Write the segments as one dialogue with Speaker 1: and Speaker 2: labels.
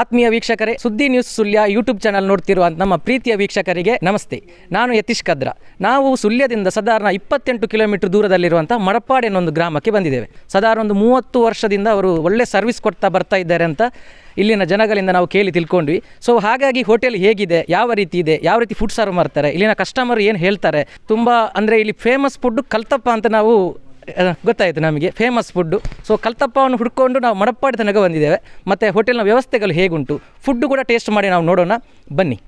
Speaker 1: ಆತ್ಮೀಯ ವೀಕ್ಷಕರೇ, Suddi news Sullia YouTube channel ನೋಡ್ತಿರುವ ನಮ್ಮ ಪ್ರೀತಿಯ ವೀಕ್ಷಕರಿಗೆ ನಮಸ್ತೆ. ನಾನು ಯತೀಶ್ ಕದ್ರ. ನಾವು ಸುಳ್ಯದಿಂದ ಸಾಧಾರಣ ಇಪ್ಪತ್ತೆಂಟು ಕಿಲೋಮೀಟರ್ ದೂರದಲ್ಲಿರುವಂಥ ಮಡಪಾಡ್ ಒಂದು ಗ್ರಾಮಕ್ಕೆ ಬಂದಿದ್ದೇವೆ. ಸಾಧಾರಣ ಒಂದು ಮೂವತ್ತು ವರ್ಷದಿಂದ ಅವರು ಒಳ್ಳೆ ಸರ್ವಿಸ್ ಕೊಡ್ತಾ ಬರ್ತಾ ಇದ್ದಾರೆ ಅಂತ ಇಲ್ಲಿನ ಜನಗಳಿಂದ ನಾವು ಕೇಳಿ ತಿಳ್ಕೊಂಡ್ವಿ. ಸೊ ಹಾಗಾಗಿ ಹೋಟೆಲ್ ಹೇಗಿದೆ, ಯಾವ ರೀತಿ ಇದೆ, ಯಾವ ರೀತಿ ಫುಡ್ ಸರ್ವ್ ಮಾಡ್ತಾರೆ, ಇಲ್ಲಿನ ಕಸ್ಟಮರ್ ಏನು ಹೇಳ್ತಾರೆ, ತುಂಬ ಅಂದರೆ ಇಲ್ಲಿ ಫೇಮಸ್ ಫುಡ್ ಕಲ್ತಪ್ಪ ಅಂತ ನಾವು ಗೊತ್ತಾಯಿತು ನಮಗೆ. ಫೇಮಸ್ ಫುಡ್ಡು ಸೊ ಕಲ್ತಪ್ಪವನ್ನು ಹುಡ್ಕೊಂಡು ನಾವು ಮಡಪ್ಪಾಡಿ ತನಕ ಬಂದಿದ್ದೇವೆ. ಮತ್ತು ಹೋಟೆಲ್ನ ವ್ಯವಸ್ಥೆಗಳು ಹೇಗುಂಟು? ಫುಡ್ಡು ಕೂಡ ಟೇಸ್ಟ್ ಮಾಡಿ ನಾವು ನೋಡೋಣ. ಬನ್ನಿ.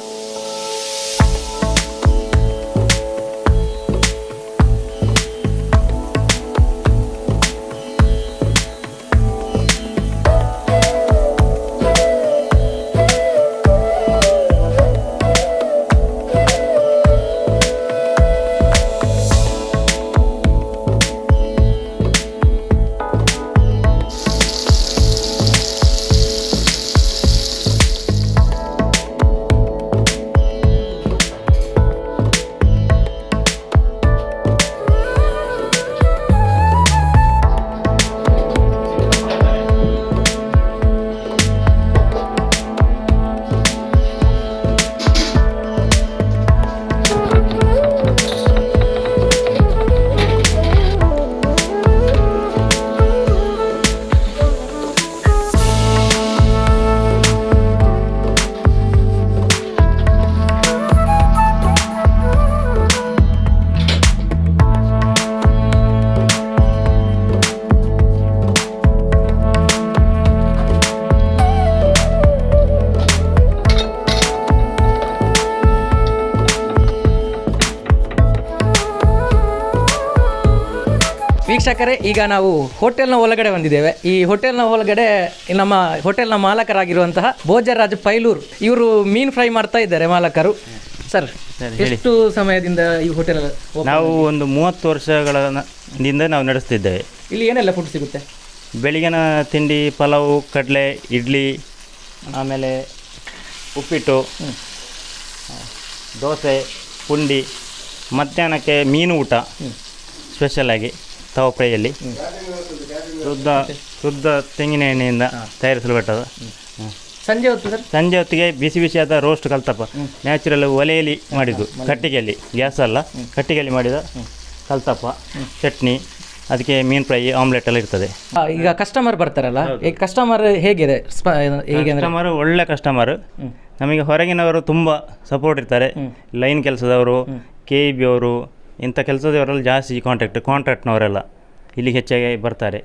Speaker 1: ವೀಕ್ಷಕರೇ ಈಗ ನಾವು ಹೋಟೆಲ್ನ ಒಳಗಡೆ ಬಂದಿದ್ದೇವೆ. ಈ ಹೋಟೆಲ್ನ ಒಳಗಡೆ ನಮ್ಮ ಹೋಟೆಲ್ನ ಮಾಲಕರಾಗಿರುವಂತಹ ಭೋಜರಾಜ್ ಪೈಲೂರ್. ಇವರು ಮೀನು ಫ್ರೈ ಮಾಡ್ತಾ ಇದ್ದಾರೆ ಮಾಲಕರು. ಸರ್ ಎಷ್ಟು ಸಮಯದಿಂದ ಈ ಹೋಟೆಲ್
Speaker 2: ನಾವು ಒಂದು ಮೂವತ್ತು ವರ್ಷಗಳ ನಾವು ನಡೆಸ್ತಿದ್ದೇವೆ.
Speaker 1: ಇಲ್ಲಿ ಏನೆಲ್ಲ ಫುಡ್ ಸಿಗುತ್ತೆ?
Speaker 2: ಬೆಳಿಗ್ಗೆನ ತಿಂಡಿ ಪಲಾವು ಕಡಲೆ ಇಡ್ಲಿ ಆಮೇಲೆ ಉಪ್ಪಿಟ್ಟು ದೋಸೆ ಪುಂಡಿ ಮಧ್ಯಾಹ್ನಕ್ಕೆ ಮೀನು ಊಟ ಸ್ಪೆಷಲಾಗಿ ತವ ಫ್ರೈಯಲ್ಲಿ ಶುದ್ಧ ಶುದ್ಧ ತೆಂಗಿನ ಎಣ್ಣೆಯಿಂದ ತಯಾರಿಸಲ್ಪಟ್ಟದ.
Speaker 1: ಸಂಜೆ ಹೊತ್ತು ಸರ್?
Speaker 2: ಸಂಜೆ ಹೊತ್ತಿಗೆ ಬಿಸಿ ಬಿಸಿಯಾದ ರೋಸ್ಟ್ ಕಲ್ತಪ್ಪ. ನ್ಯಾಚುರಲ್ ಒಲೆಯಲ್ಲಿ ಮಾಡಿದ್ದು. ಕಟ್ಟಿಗೆಯಲ್ಲಿ ಗ್ಯಾಸ್ ಅಲ್ಲ. ಕಟ್ಟಿಗೆಯಲ್ಲಿ ಮಾಡಿದ ಕಲ್ತಪ್ಪ. ಚಟ್ನಿ ಅದಕ್ಕೆ ಮೀನು ಫ್ರೈ ಆಮ್ಲೆಟ್ ಎಲ್ಲ ಇರ್ತದೆ.
Speaker 1: ಈಗ ಕಸ್ಟಮರ್ ಬರ್ತಾರಲ್ಲ ಈಗ ಕಸ್ಟಮರ್ ಹೇಗಿದೆ?
Speaker 2: ಕಸ್ಟಮರ್ ಒಳ್ಳೆ ಕಸ್ಟಮರ್ ನಮಗೆ ಹೊರಗಿನವರು ತುಂಬ ಸಪೋರ್ಟ್ ಇರ್ತಾರೆ. ಲೈನ್ ಕೆಲಸದವರು ಕೆ ಇ ಬಿ ಅವರು ಇಂಥ ಕೆಲಸದವರೆಲ್ಲ ಜಾಸ್ತಿ ಕಾಂಟ್ರಾಕ್ಟ್ ಕಾಂಟ್ರಾಕ್ಟ್ನವರೆಲ್ಲ ಇಲ್ಲಿಗೆ ಹೆಚ್ಚಾಗಿ ಬರ್ತಾರೆ.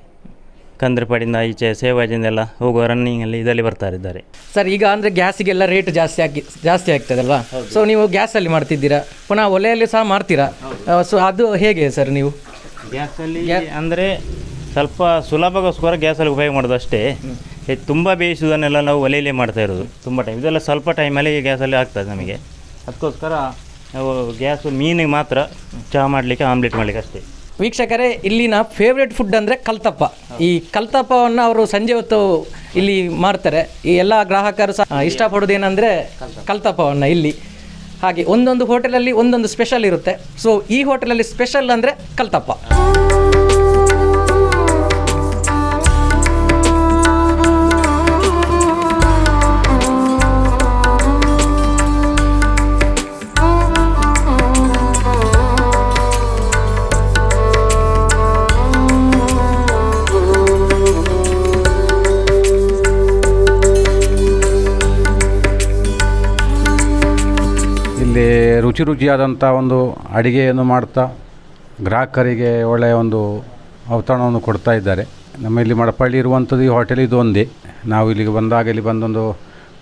Speaker 2: ಕಂದ್ರಪಾಡಿಂದ ಈಚೆ ಸೇವಾಜಿಂದೆಲ್ಲ ಹೋಗುವ ರನ್ನಿಂಗಲ್ಲಿ ಇದರಲ್ಲಿ ಬರ್ತಾ ಇದ್ದಾರೆ.
Speaker 1: ಸರ್ ಈಗ ಅಂದರೆ ಗ್ಯಾಸಿಗೆಲ್ಲ ರೇಟ್ ಜಾಸ್ತಿ ಆಗಿ ಜಾಸ್ತಿ ಆಗ್ತದಲ್ಲ ಸೊ ನೀವು ಗ್ಯಾಸಲ್ಲಿ ಮಾಡ್ತಿದ್ದೀರಾ? ಪುನಃ ಒಲೆಯಲ್ಲಿ ಸಹ ಮಾಡ್ತೀರಾ? ಸೊ ಅದು ಹೇಗೆ ಸರ್ ನೀವು?
Speaker 2: ಗ್ಯಾಸಲ್ಲಿ ಅಂದರೆ ಸ್ವಲ್ಪ ಸುಲಭಗೋಸ್ಕರ ಗ್ಯಾಸಲ್ಲಿ ಉಪಯೋಗ ಮಾಡೋದು ಅಷ್ಟೇ. ಹೆಚ್ಚು ತುಂಬ ಬೇಯಿಸೋದನ್ನೆಲ್ಲ ನಾವು ಒಲೆಯಲ್ಲೇ ಮಾಡ್ತಾ ಇರೋದು. ತುಂಬ ಟೈಮ್ ಇದೆಲ್ಲ ಸ್ವಲ್ಪ ಟೈಮಲ್ಲಿ ಗ್ಯಾಸಲ್ಲಿ ಆಗ್ತದೆ ನಮಗೆ. ಅದಕ್ಕೋಸ್ಕರ ನಾವು ಗ್ಯಾಸು ಮೀನಿಗೆ ಮಾತ್ರ ಚಹಾ ಮಾಡಲಿಕ್ಕೆ, ಆಮ್ಲೆಟ್ ಮಾಡಲಿಕ್ಕೆ ಅಷ್ಟೇ.
Speaker 1: ವೀಕ್ಷಕರೇ, ಇಲ್ಲಿನ ಫೇವ್ರೇಟ್ ಫುಡ್ ಅಂದರೆ ಕಲ್ತಪ್ಪ. ಈ ಕಲ್ತಪ್ಪವನ್ನು ಅವರು ಸಂಜೆ ಹೊತ್ತು ಇಲ್ಲಿ ಮಾಡ್ತಾರೆ ಈ ಎಲ್ಲ ಗ್ರಾಹಕರು ಸಹ ಇಷ್ಟಪಡೋದೇನೆಂದರೆ ಕಲ್ತಪ್ಪವನ್ನು ಇಲ್ಲಿ. ಹಾಗೆ ಒಂದೊಂದು ಹೋಟೆಲಲ್ಲಿ ಒಂದೊಂದು ಸ್ಪೆಷಲ್ ಇರುತ್ತೆ. ಸೊ ಈ ಹೋಟೆಲಲ್ಲಿ ಸ್ಪೆಷಲ್ ಅಂದರೆ ಕಲ್ತಪ್ಪ.
Speaker 3: ರುಚಿ ರುಚಿಯಾದಂಥ ಒಂದು ಅಡಿಗೆಯನ್ನು ಮಾಡ್ತಾ ಗ್ರಾಹಕರಿಗೆ ಒಳ್ಳೆಯ ಒಂದು ಔತಣವನ್ನು ಕೊಡ್ತಾ ಇದ್ದಾರೆ. ನಮ್ಮ ಇಲ್ಲಿ ಮಡಪಳ್ಳಿ ಇರುವಂಥದ್ದು ಈ ಹೋಟೆಲ್ ಇದು ಒಂದೇ. ನಾವು ಇಲ್ಲಿಗೆ ಬಂದಾಗ ಇಲ್ಲಿ ಬಂದೊಂದು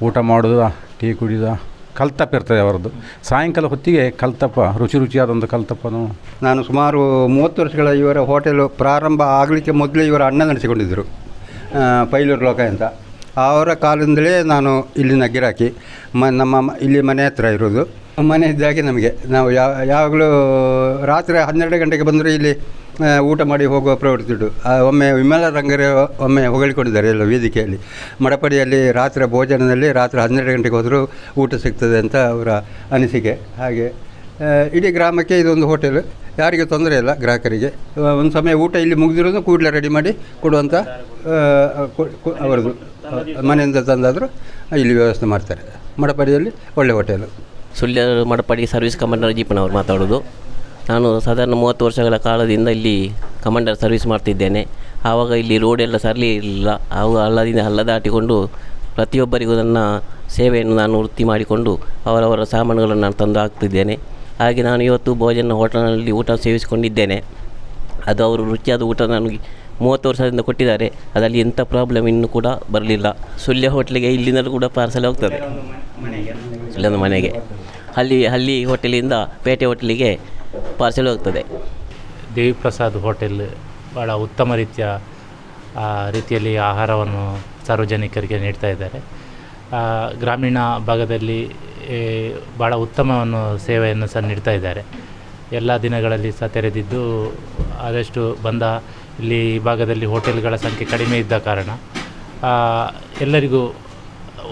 Speaker 3: ಊಟ ಮಾಡೋದು, ಟೀ ಕುಡಿದ ಕಲ್ತಪ್ಪ ಇರ್ತದೆ ಅವರದ್ದು. ಸಾಯಂಕಾಲ ಹೊತ್ತಿಗೆ ಕಲ್ತಪ್ಪ, ರುಚಿ ರುಚಿಯಾದಂಥ ಕಲ್ತಪ್ಪನು.
Speaker 4: ನಾನು ಸುಮಾರು ಮೂವತ್ತು ವರ್ಷಗಳ ಇವರ ಹೋಟೆಲು ಪ್ರಾರಂಭ ಆಗಲಿಕ್ಕೆ ಮೊದಲೇ ಇವರ ಅಣ್ಣ ನಡೆಸಿಕೊಂಡಿದ್ದರು ಪೈಲೂರು ಲೋಕ ಅಂತ. ಅವರ ಕಾಲದಿಂದಲೇ ನಾನು ಇಲ್ಲಿನ ಗಿರಾಕಿ. ಮ, ನಮ್ಮ ಇಲ್ಲಿ ಮನೆ ಹತ್ರ ಇರೋದು. ಮನೆ ಇದ್ದಾಗೆ ನಮಗೆ. ನಾವು ಯಾವ ಯಾವಾಗಲೂ ರಾತ್ರಿ ಹನ್ನೆರಡು ಗಂಟೆಗೆ ಬಂದರೂ ಇಲ್ಲಿ ಊಟ ಮಾಡಿ ಹೋಗುವ ಪ್ರವೃತ್ತಿ ಉಂಟು. ಒಮ್ಮೆ ವಿಮಲ ರಂಗರೇ ಒಮ್ಮೆ ಹೊಗಳಿಕೊಂಡಿದ್ದಾರೆ ಎಲ್ಲ ವೇದಿಕೆಯಲ್ಲಿ. ಮಡಪಡಿಯಲ್ಲಿ ರಾತ್ರಿ ಭೋಜನದಲ್ಲಿ ರಾತ್ರಿ ಹನ್ನೆರಡು ಗಂಟೆಗೆ ಹೋದರೂ ಊಟ ಸಿಗ್ತದೆ ಅಂತ ಅವರ ಅನಿಸಿಕೆ. ಹಾಗೆ ಇಡೀ ಗ್ರಾಮಕ್ಕೆ ಇದೊಂದು ಹೋಟೆಲ್. ಯಾರಿಗೆ ತೊಂದರೆ ಇಲ್ಲ ಗ್ರಾಹಕರಿಗೆ. ಒಂದು ಸಮಯ ಊಟ ಇಲ್ಲಿ ಮುಗಿದಿರೋದು ಕೂಡಲೇ ರೆಡಿ ಮಾಡಿ ಕೊಡುವಂಥ ಅವರದು ಮನೆಯಿಂದ ತಂದಾದರೂ ಇಲ್ಲಿ ವ್ಯವಸ್ಥೆ ಮಾಡ್ತಾರೆ. ಮಡಪಡಿಯಲ್ಲಿ ಒಳ್ಳೆ hotel.
Speaker 5: Sullia Madapady service commander ಅವರು ಮಾತಾಡೋದು. ನಾನು ಸಾಧಾರಣ ಮೂವತ್ತು ವರ್ಷಗಳ ಕಾಲದಿಂದ ಇಲ್ಲಿ ಕಮಾಂಡರ್ ಸರ್ವಿಸ್ ಮಾಡ್ತಿದ್ದೇನೆ. ಆವಾಗ ಇಲ್ಲಿ ರೋಡ್ ಎಲ್ಲ ಸರಳಿ ಇರಲಿಲ್ಲ. ಅವು ಹಳ್ಳದಿಂದ ಹಳ್ಳ ದಾಟಿಕೊಂಡು ಪ್ರತಿಯೊಬ್ಬರಿಗೂ ನನ್ನ ಸೇವೆಯನ್ನು ನಾನು ವೃತ್ತಿ ಮಾಡಿಕೊಂಡು ಅವರವರ ಸಾಮಾನುಗಳನ್ನು ನಾನು ತಂದು ಹಾಕ್ತಿದ್ದೇನೆ. ಹಾಗೆ ನಾನು ಇವತ್ತು ಭೋಜನ ಹೋಟೆಲ್ನಲ್ಲಿ ಊಟ ಸೇವಿಸಿಕೊಂಡಿದ್ದೇನೆ. ಅದು ಅವರು ರುಚಿಯಾದ ಊಟ ನನಗೆ ಮೂವತ್ತು ವರ್ಷದಿಂದ ಕೊಟ್ಟಿದ್ದಾರೆ. ಅದರಲ್ಲಿ ಎಂಥ ಪ್ರಾಬ್ಲಮ್ ಇನ್ನೂ ಕೂಡ ಬರಲಿಲ್ಲ. ಸುಳ್ಯ ಹೋಟ್ಲಿಗೆ ಇಲ್ಲಿಂದಲೂ ಕೂಡ ಪಾರ್ಸಲ್ ಹೋಗ್ತದೆ. ಇಲ್ಲೊಂದು ಮನೆಗೆ. ಹಳ್ಳಿ ಹಳ್ಳಿ ಹೋಟೆಲಿಂದ ಪೇಟೆ ಹೋಟೆಲಿಗೆ ಪಾರ್ಸೆಲ್ ಹೋಗ್ತದೆ.
Speaker 6: ದೇವಿ ಪ್ರಸಾದ್ ಹೋಟೆಲ್ ಭಾಳ ಉತ್ತಮ ರೀತಿಯ ರೀತಿಯಲ್ಲಿ ಆಹಾರವನ್ನು ಸಾರ್ವಜನಿಕರಿಗೆ ನೀಡ್ತಾ ಇದ್ದಾರೆ. ಗ್ರಾಮೀಣ ಭಾಗದಲ್ಲಿ ಭಾಳ ಉತ್ತಮವನ್ನು, ಸೇವೆಯನ್ನು ಸಹ ನೀಡ್ತಾ ಇದ್ದಾರೆ. ಎಲ್ಲ ದಿನಗಳಲ್ಲಿ ಸಹ ತೆರೆದಿದ್ದು ಆದಷ್ಟು ಬಂದ ಇಲ್ಲಿ ಈ ಭಾಗದಲ್ಲಿ ಹೋಟೆಲ್ಗಳ ಸಂಖ್ಯೆ ಕಡಿಮೆ ಇದ್ದ ಕಾರಣ ಎಲ್ಲರಿಗೂ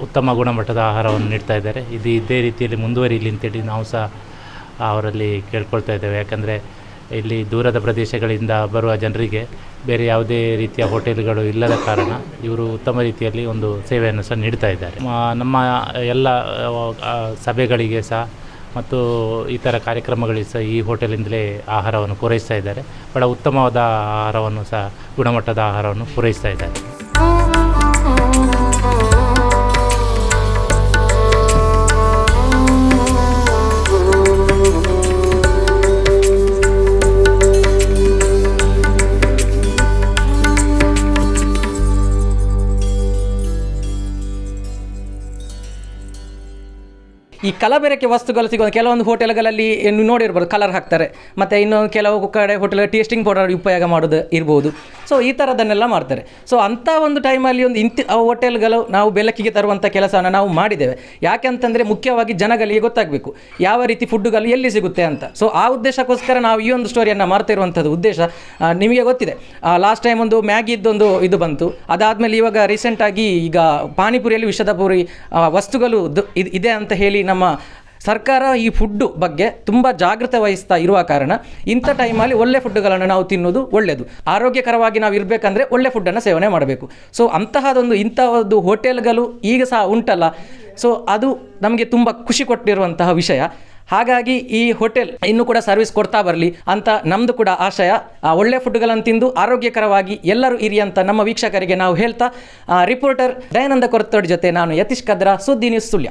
Speaker 6: ಉತ್ತಮ ಗುಣಮಟ್ಟದ ಆಹಾರವನ್ನು ನೀಡ್ತಾ ಇದ್ದಾರೆ. ಇದು ಇದೇ ರೀತಿಯಲ್ಲಿ ಮುಂದುವರಿಲಿ ಅಂತೇಳಿ ನಾವು ಸಹ ಅವರಲ್ಲಿ ಕೇಳ್ಕೊಳ್ತಾ ಇದ್ದೇವೆ. ಯಾಕಂದರೆ ಇಲ್ಲಿ ದೂರದ ಪ್ರದೇಶಗಳಿಂದ ಬರುವ ಜನರಿಗೆ ಬೇರೆ ಯಾವುದೇ ರೀತಿಯ ಹೋಟೆಲ್ಗಳು ಇಲ್ಲದ ಕಾರಣ ಇವರು ಉತ್ತಮ ರೀತಿಯಲ್ಲಿ ಒಂದು ಸೇವೆಯನ್ನು ಸಹ ನೀಡ್ತಾ ಇದ್ದಾರೆ. ನಮ್ಮ ಎಲ್ಲ ಸಭೆಗಳಿಗೆ ಸಹ ಮತ್ತು ಥರ ಕಾರ್ಯಕ್ರಮಗಳಿಗೆ ಸಹ ಈ ಹೋಟೆಲಿಂದಲೇ ಆಹಾರವನ್ನು ಪೂರೈಸ್ತಾ ಇದ್ದಾರೆ. ಬಹಳ ಉತ್ತಮವಾದ ಆಹಾರವನ್ನು ಸಹ ಗುಣಮಟ್ಟದ ಆಹಾರವನ್ನು ಪೂರೈಸ್ತಾ ಇದ್ದಾರೆ.
Speaker 1: ಈ ಕಲಬೆರಕೆ ವಸ್ತುಗಳು ಸಿಗೋ ಕೆಲವೊಂದು ಹೋಟೆಲ್ಗಳಲ್ಲಿ ಏನು ನೋಡಿರ್ಬೋದು ಕಲರ್ ಹಾಕ್ತಾರೆ. ಮತ್ತು ಇನ್ನೊಂದು ಕೆಲವು ಕಡೆ ಹೋಟೆಲ್ ಟೇಸ್ಟಿಂಗ್ ಪೌಡರ್ ಉಪಯೋಗ ಮಾಡೋದು ಇರ್ಬೋದು. ಸೊ ಈ ಥರದನ್ನೆಲ್ಲ ಮಾಡ್ತಾರೆ. ಸೊ ಅಂಥ ಒಂದು ಟೈಮಲ್ಲಿ ಒಂದು ಇಂತಿ ಹೋಟೆಲ್ಗಳು ನಾವು ಬೆಳಕಿಗೆ ತರುವಂಥ ಕೆಲಸವನ್ನು ನಾವು ಮಾಡಿದ್ದೇವೆ. ಯಾಕೆಂತಂದರೆ ಮುಖ್ಯವಾಗಿ ಜನಗಳಿಗೆ ಗೊತ್ತಾಗಬೇಕು, ಯಾವ ರೀತಿ ಫುಡ್ಡುಗಳು ಎಲ್ಲಿ ಸಿಗುತ್ತೆ ಅಂತ. ಸೊ ಆ ಉದ್ದೇಶಕ್ಕೋಸ್ಕರ ನಾವು ಈ ಒಂದು ಸ್ಟೋರಿಯನ್ನು ಮಾಡ್ತಾ ಇರುವಂಥದ್ದು ಉದ್ದೇಶ ನಿಮಗೆ ಗೊತ್ತಿದೆ. ಲಾಸ್ಟ್ ಟೈಮ್ ಒಂದು ಮ್ಯಾಗಿದ್ದೊಂದು ಇದು ಬಂತು. ಅದಾದಮೇಲೆ ಇವಾಗ ರೀಸೆಂಟಾಗಿ ಈಗ ಪಾನಿಪುರಿಯಲ್ಲಿ ವಿಷದ ಪುರಿ ವಸ್ತುಗಳು ಇದೆ ಅಂತ ಹೇಳಿ ನಮ್ಮ ಸರ್ಕಾರ ಈ ಫುಡ್ಡು ಬಗ್ಗೆ ತುಂಬ ಜಾಗೃತೆ ವಹಿಸ್ತಾ ಇರುವ ಕಾರಣ ಇಂಥ ಟೈಮಲ್ಲಿ ಒಳ್ಳೆ ಫುಡ್ಡುಗಳನ್ನು ನಾವು ತಿನ್ನೋದು ಒಳ್ಳೆಯದು ಆರೋಗ್ಯಕರವಾಗಿ ನಾವು ಇರಬೇಕಂದ್ರೆ ಒಳ್ಳೆ ಫುಡ್ಡನ್ನು ಸೇವನೆ ಮಾಡಬೇಕು. ಸೊ ಅಂತಹದೊಂದು ಇಂಥದ್ದು ಹೋಟೆಲ್ಗಳು ಈಗ ಸಹ ಉಂಟಲ್ಲ. ಸೊ ಅದು ನಮಗೆ ತುಂಬ ಖುಷಿ ಕೊಟ್ಟಿರುವಂತಹ ವಿಷಯ. ಹಾಗಾಗಿ ಈ ಹೋಟೆಲ್ ಇನ್ನೂ ಕೂಡ ಸರ್ವಿಸ್ ಕೊಡ್ತಾ ಬರಲಿ ಅಂತ ನಮ್ಮದು ಕೂಡ ಆಶಯ. ಆ, ಒಳ್ಳೆ ಫುಡ್ಗಳನ್ನು ತಿಂದು ಆರೋಗ್ಯಕರವಾಗಿ ಎಲ್ಲರೂ ಇರಿ ಅಂತ ನಮ್ಮ ವೀಕ್ಷಕರಿಗೆ ನಾವು ಹೇಳ್ತಾ ರಿಪೋರ್ಟರ್ ದಯಾನಂದ ಕೊರತೋಡ್ ಜೊತೆ ನಾನು Yatish Kadra Suddi news Sullia.